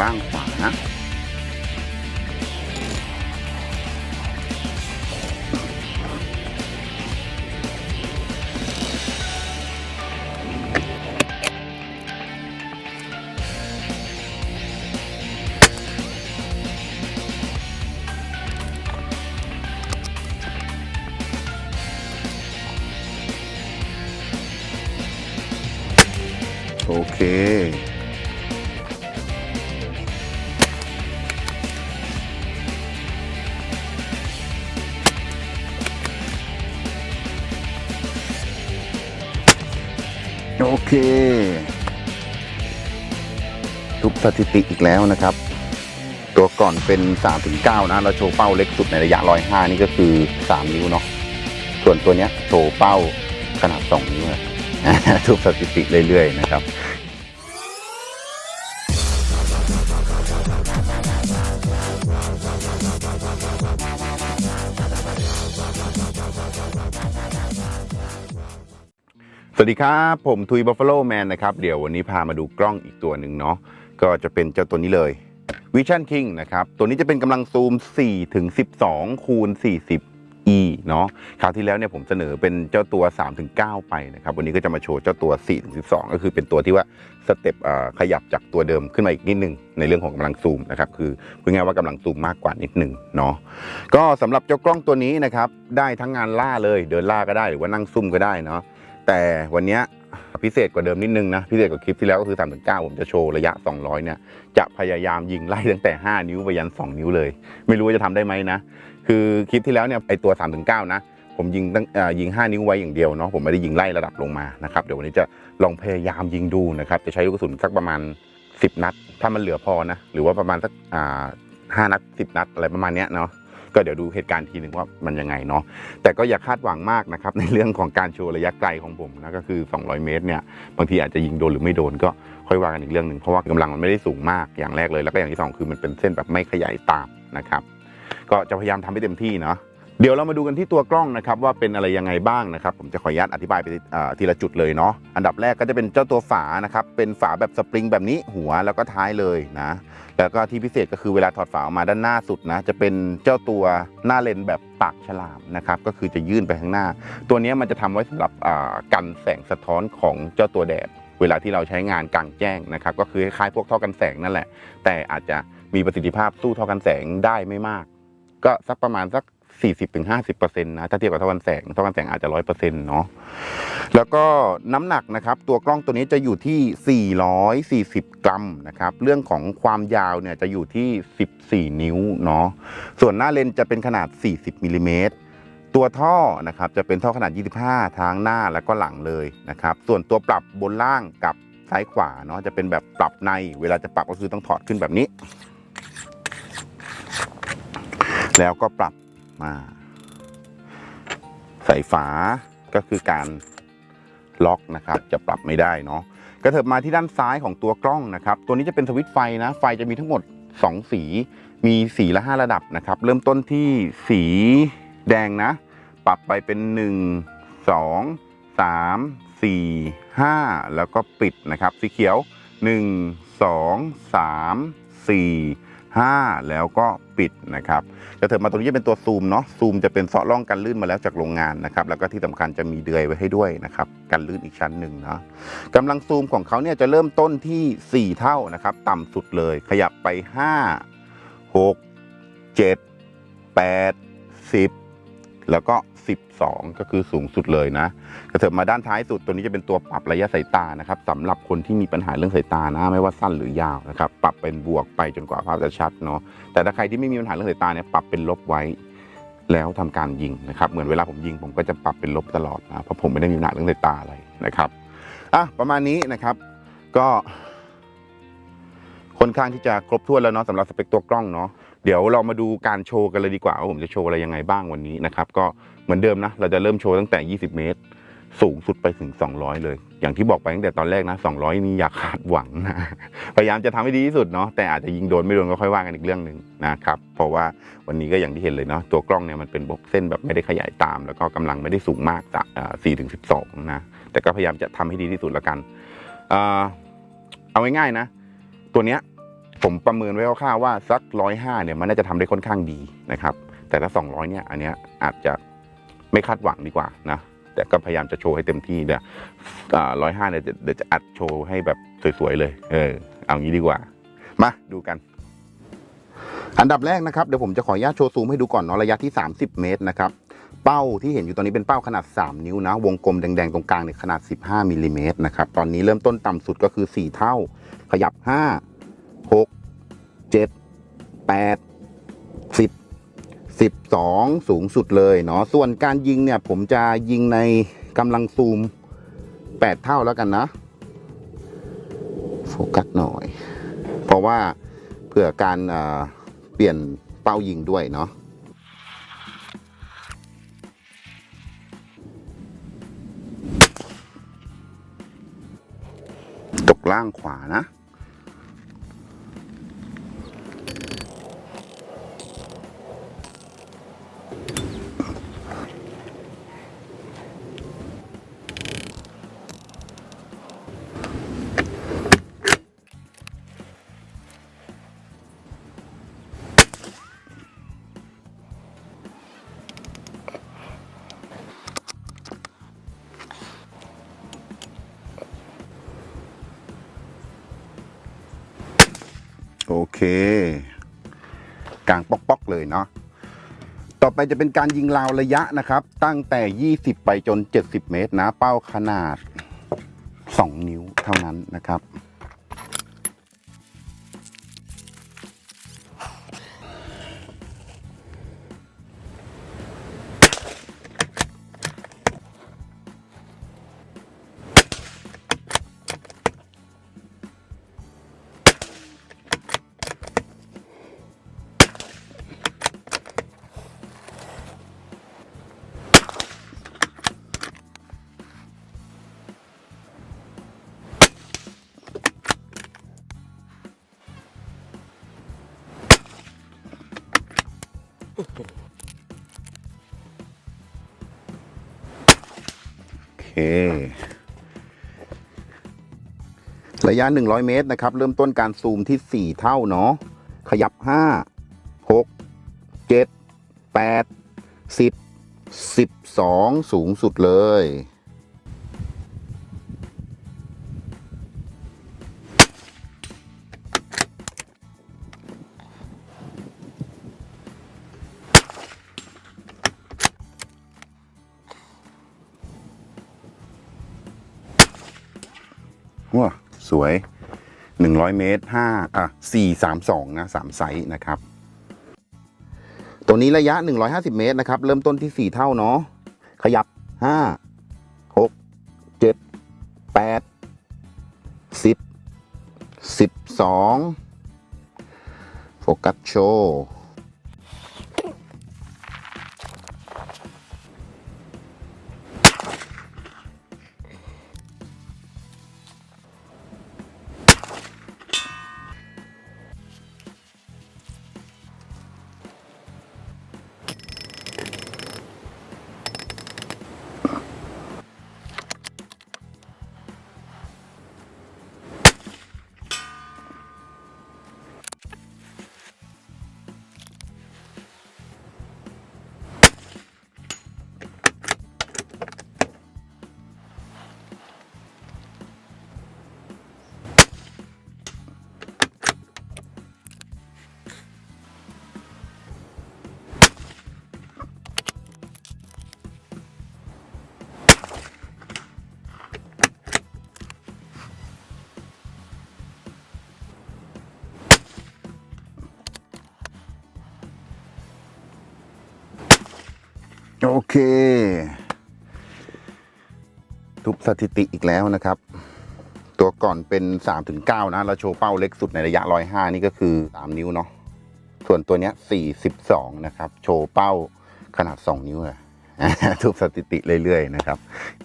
ล่างขวานะโอเค ทุบสถิติอีกแล้วนะครับ ตัวก่อนเป็น 3-9 นะ เราโชว์เป้าเล็กสุดในระยะ 105 นี่ก็คือ 3 นิ้วเนาะส่วนตัวเนี้ยโชว์เป้าขนาด 2 นิ้วทุบสถิติเรื่อยๆนะครับ สวัสดีครับ ผมทุยบัฟฟ a โลแมนนะครับ เดี๋ยววันนี้พามาดูกล้องอีกตัวหนึ่งเนาะก็จะเป็นเจ้าตัวนี้เลย Vision King นะครับ ตัวนี้จะเป็นกำลังซูม 4 ถึง 12 คูณ 40 e เนาะคราวที่แล้วเนี่ยผมเสนอเป็นเจ้าตัว 3 ถึง 9 ไปนะครับ วันนี้ก็จะมาโชว์เจ้าตัว 4 ถึง 12 ก็คือเป็นตัวที่ว่าสเต็ปขยับจากตัวเดิมขึ้นมาอีกนิดนึง ในเรื่องของกำลังซูมนะครับ คือพูดง่ายว่ากำลังซูมมากกว่านิดนึงเนาะก็สำหรับเจ้ากล้องตัวนี้นะครับได้ทั้งงานล่าเลยเดินล่าก็ได้หรือว่านั่งซุ่มก็ได้เนาะ แต่วันนี้พิเศษกว่าเดิมนิดนึงนะ พิเศษกว่าคลิปที่แล้วก็คือ3ถึง9ผมจะโชว์ระยะ 200 เนี่ย จะพยายามยิงไล่ตั้งแต่ 5 นิ้วไปยัน 2 นิ้วเลย ไม่รู้ว่าจะทำได้ไหมนะ คือคลิปที่แล้วเนี่ยไอตัว3ถึง9นะ ผมยิงตั้งยิง 5 นิ้วไว้อย่างเดียวเนาะ ผมไม่ได้ยิงไล่ระดับลงมานะครับ เดี๋ยววันนี้จะลองพยายามยิงดูนะครับ จะใช้ลูกกระสุนสักประมาณ 10 นัด ถ้ามันเหลือพอนะ หรือว่าประมาณสักห้านัด10 นัดอะไรประมาณเนี้ยเนาะ ก็เดี๋ยวดูเหตุการณ์ทีหนึ่งว่ามันยังไงเนาะแต่ก็อย่าคาดหวังมากนะครับในเรื่องของการโชว์ระยะไกลของผมนะก็คือ 200 เมตรเนี่ยบางทีอาจจะยิงโดนหรือไม่โดนก็ค่อยว่ากันอีกเรื่องหนึ่งเพราะว่ากำลังมันไม่ได้สูงมากอย่างแรกเลย แล้วก็อย่างที่สองคือมันเป็นเส้นแบบไม่ขยายตามนะครับก็จะพยายามทำให้เต็มที่เนาะ เดี๋ยวเรามาดูกันที่ตัวกล้องนะครับว่าเป็นอะไรยังไงบ้างนะครับ ผมจะขออนุญาตอธิบายไปทีละจุดเลยเนาะอันดับแรกก็จะเป็นเจ้าตัวฝานะครับเป็นฝาแบบสปริงแบบนี้หัวแล้วก็ท้ายเลยนะแล้วก็ที่พิเศษก็คือเวลาถอดฝาออกมาด้านหน้าสุดนะจะเป็นเจ้าตัวหน้าเลนแบบปากฉลามนะครับก็คือจะยื่นไปข้างหน้า ตัวนี้มันจะทำไว้สำหรับกันแสงสะท้อนของเจ้าตัวแดดเวลาที่เราใช้งานกลางแจ้งนะครับ ก็คือคล้ายพวกท่อกันแสงนั่นแหละ แต่อาจจะมีประสิทธิภาพสู้ท่อกันแสงได้ไม่มาก ก็สักประมาณสัก 40-50%นะถ้าเทียบกับท่อกันแสงท่อกันแสงอาจจะ 100%เนาะแล้วก็น้ำหนักนะครับ ตัวกล้องตัวนี้จะอยู่ที่ 440 กรัมนะครับ เรื่องของความยาวเนี่ยจะอยู่ที่ 14 นิ้วเนาะส่วนหน้าเลนจะเป็นขนาด 40มิลลิเมตรตัวท่อนะครับจะเป็นท่อขนาด 25 ทางหน้าแล้วก็หลังเลยนะครับ ส่วนตัวปรับบนล่างกับซ้ายขวาเนาะจะเป็นแบบปรับในเวลาจะปรับก็คือต้องถอดขึ้นแบบนี้ แล้วก็ปรับ มา ใส่ฝาก็คือการล็อกนะครับ จะปรับไม่ได้เนาะกระเถิบมาที่ด้านซ้ายของตัวกล้องนะครับ ตัวนี้จะเป็นสวิตช์ไฟนะ ไฟจะมีทั้งหมด 2 สี มีสีละ 5 ระดับนะครับ เริ่มต้นที่สีแดงนะ ปรับไปเป็น 1 2 3 4 5 แล้วก็ปิดนะครับ สีเขียว 1 2 3 4 5 แล้วก็ปิดนะครับจะเถิดมาตรงนี้จะเป็นตัวซูมเนาะซูมจะเป็นเซาะร่องกันลื่นมาแล้วจากโรงงานนะครับแล้วก็ที่สำคัญจะมีเดือยไว้ให้ด้วยนะครับกันลื่นอีกชั้นหนึ่งเนาะกำลังซูมของเขาเนี่ยจะเริ่มต้นที่ 4 เท่านะครับต่ำสุดเลย ขยับไป 5 6 7 8 10 แล้วก็ 12 ก็คือสูงสุดเลยนะกระเถิบมาด้านท้ายสุดตัวนี้จะเป็นตัวปรับระยะสายตานะครับสำหรับคนที่มีปัญหาเรื่องสายตานะไม่ว่าสั้นหรือยาวนะครับปรับเป็นบวกไปจนกว่าภาพจะชัดเนาะแต่ถ้าใครที่ไม่มีปัญหาเรื่องสายตาเนี่ยปรับเป็นลบไว้ แล้วทำการยิงนะครับเหมือนเวลาผมยิงผมก็จะปรับเป็นลบตลอดนะเพราะผมไม่ได้มีปัญหาเรื่องสายตาอะไรนะครับอะประมาณนี้นะครับก็ค่อนข้างที่จะครบถ้วนแล้วเนาะสำหรับสเปคตัวกล้องเนาะ เดี๋ยวเรามาดูการโชว์กันเลยดีกว่าว่าผมจะโชว์อะไรยังไงบ้างวันนี้นะครับ ก็เหมือนเดิมนะ เราจะเริ่มโชว์ตั้งแต่ 20 เมตร สูงสุดไปถึง 200 เลย อย่างที่บอกไปตั้งแต่ตอนแรกนะ 200 นี่อย่าคาดหวังนะ พยายามจะทำให้ดีที่สุดเนาะ แต่อาจจะยิงโดนไม่โดนก็ค่อยว่ากันอีกเรื่องหนึ่งนะครับ เพราะว่าวันนี้ก็อย่างที่เห็นเลยเนาะ ตัวกล้องเนี่ยมันเป็นบกเส้นแบบไม่ได้ขยายตาม แล้วก็กำลังไม่ได้สูงมากจาก4ถึง12นะ แต่ก็พยายามจะทำให้ดีที่สุดละกัน เอาง่ายๆนะ ตัวเนี้ย ผมประเมินไว้คร่าวๆว่าสักร้อยห้าเนี่ยมันน่าจะทำได้ค่อนข้างดีนะครับ แต่ถ้าสองร้อยเนี่ยอันเนี้ยอาจจะไม่คาดหวังดีกว่านะแต่ก็พยายามจะโชว์ให้เต็มที่เนี่ยร้อยห้าเนี่ยเดี๋ยวเดี๋ยวจะอัดโชว์ให้แบบสวยๆเลย เออ เอางี้ดีกว่า มาดูกัน อันดับแรกนะครับเดี๋ยวผมจะขออนุญาตโชว์ซูมให้ดูก่อนเนาะระยะที่ 30 เมตรนะครับ เป้าที่เห็นอยู่ตอนนี้เป็นเป้าขนาด 3 นิ้วนะ วงกลมแดงๆตรงกลางเนี่ยขนาด 15มิลลิเมตรนะครับ ตอนนี้เริ่มต้นต่ำสุดก็คือ 4 เท่า ขยับ 5 6 7 8 10 12สูงสุดเลยเนาะส่วนการยิงเนี่ย ผมจะยิงในกำลังซูม8เท่าแล้วกันนะโฟกัสหน่อย เพราะว่าเผื่อการเปลี่ยนเป้ายิงด้วยเนาะตกล่างขวานะ โอเค กลางป๊อกๆเลยเนาะต่อไปจะเป็นการยิงราวระยะนะครับ ตั้งแต่ 20 ไปจน 70 เมตรนะ เป้าขนาด 2 นิ้วเท่านั้นนะครับ ระยะ 100 เมตรนะครับ เริ่มต้นการซูมที่ 4 เท่าเนาะขยับ 5 6 7 8 10 12 สูงสุดเลย ว้าสวย 100 เมตร5อะ432 นะ 3 ไซส์นะครับ ตัวนี้ระยะ 150 เมตรนะครับ เริ่มต้นที่ 4 เท่าเนาะขยับ 5 6 7 8 10 12 โฟกัสโชว์ โอเค ทุบสถิติอีกแล้วนะครับ ตัวก่อนเป็น 3-9 นะ เราโชว์เป้าเล็กสุดในระยะ 105 นี่ก็คือ 3 นิ้วเนาะส่วนตัวเนี้ย 42 นะครับ โชว์เป้าขนาด 2 นิ้วเลยทุบสถิติเรื่อยๆนะครับ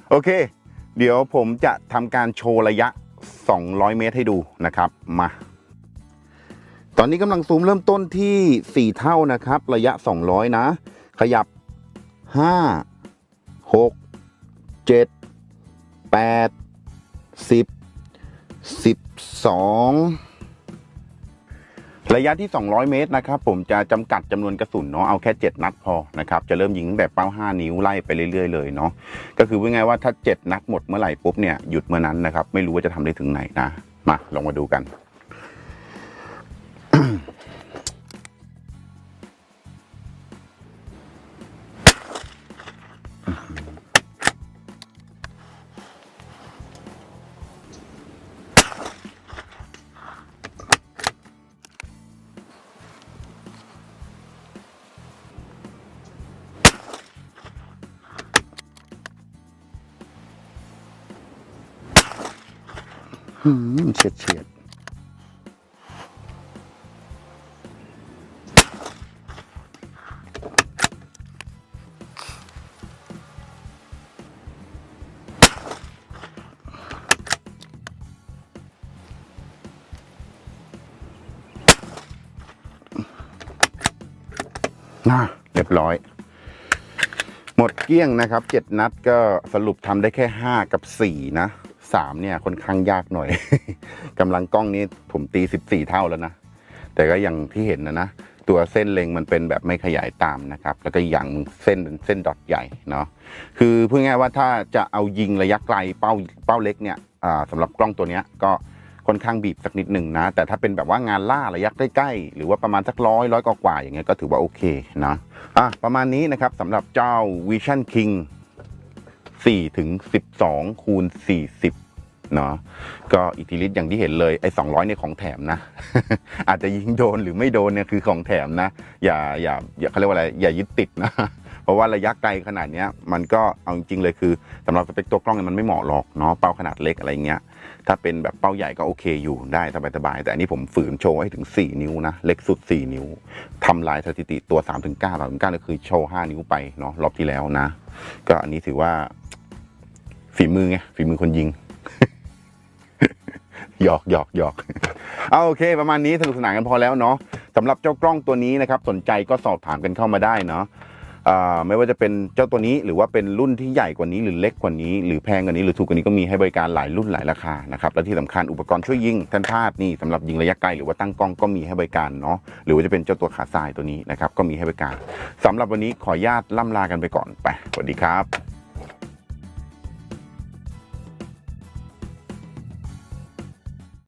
โอเค เดี๋ยวผมจะทำการโชว์ระยะ 200 เมตรให้ดูนะครับมาตอนนี้กำลังซูมเริ่มต้นที่ 4 เท่านะครับ ระยะ 200 นะ ขยับ ห้าหกเจ็ดแปดสิบสิบสองระยะที่ 200 เมตรนะครับผมจะจำกัดจำนวนกระสุนเนาะเอาแค่ 7 นัดพอนะครับจะเริ่มยิงตั้งแต่เป้า 5 นิ้วไล่ไปเรื่อยๆเลยเนาะก็คือว่าไงว่าถ้า 7 นัดหมดเมื่อไหร่ปุ๊บเนี่ยหยุดเมื่อนั้นนะครับไม่รู้ว่าจะทำได้ถึงไหนนะมาลองมาดูกัน เฉียดเฉียดน่าเรียบร้อย หมดเกลี้ยงนะครับเจ็ดนัดก็สรุปทำได้แค่ห้ากับสี่นะ สามเนี่ยค่อนข้างยากหน่อยกำลังกล้องนี้ผมตีสิบสี่เท่าแล้วนะ แต่ก็อย่างที่เห็นนะนะ ตัวเส้นเล็งมันเป็นแบบไม่ขยายตามนะครับ แล้วก็อย่างเส้นเป็นเส้นดอทใหญ่เนาะคือพูดง่ายว่าถ้าจะเอายิงระยะไกลเป้าเป้าเล็กเนี่ยสำหรับกล้องตัวนี้ก็ค่อนข้างบีบสักนิดหนึ่งนะ แต่ถ้าเป็นแบบว่างานล่าระยะใกล้ๆหรือว่าประมาณสักร้อยร้อยกว่าอย่างเงี้ยก็ถือว่าโอเคนะอะประมาณนี้นะครับสำหรับเจ้า Vision King 4ถึง12 คูณ 40 เนาะก็อิทธิฤทธิ์อย่างที่เห็นเลยไอ้200เนี่ยของแถมนะ อาจจะยิงโดนหรือไม่โดนเนี่ยคือของแถมนะ อย่าอย่าอย่าเขาเรียกว่าอะไร อย่ายึดติดนะ เพราะว่าระยะไกลขนาดเนี้ยมันก็เอาจริงๆเลยคือสำหรับสเปคตัวกล้องเนี่ยมันไม่เหมาะหรอกเนาะเป้าขนาดเล็กอะไรเงี้ยถ้าเป็นแบบเป้าใหญ่ก็โอเคอยู่ได้สบายๆแต่อันนี้ผมฝืนโชว์ให้ถึง 4 นิ้วนะ เล็กสุด 4 นิ้วทำลายสถิติตัว 3-9 3-9ก็คือโชว์ 5 นิ้วไปเนาะรอบที่แล้วนะ ก็อันนี้ถือว่า ฝีมือไงฝีมือคนยิงหยอกหยอกหยอกเอาโอเค ประมาณนี้สนุกสนานกันพอแล้วเนาะสำหรับเจ้ากล้องตัวนี้นะครับ สนใจก็สอบถามกันเข้ามาได้เนาะไม่ว่าจะเป็นเจ้าตัวนี้หรือว่าเป็นรุ่นที่ใหญ่กว่านี้หรือเล็กกว่านี้ หรือแพงกว่านี้หรือถูกกว่านี้ก็มีให้บริการหลายรุ่นหลายราคานะครับและที่สำคัญอุปกรณ์ช่วยยิงท่านพาดนี่สำหรับยิงระยะไกลหรือว่าตั้งกล้องก็มีให้บริการเนาะหรือว่าจะเป็นเจ้าตัวขาทรายตัวนี้นะครับก็มีให้บริการสำหรับวันนี้ขออนุญาตล่ำลากันไปก่อนไปสวัสดีครับ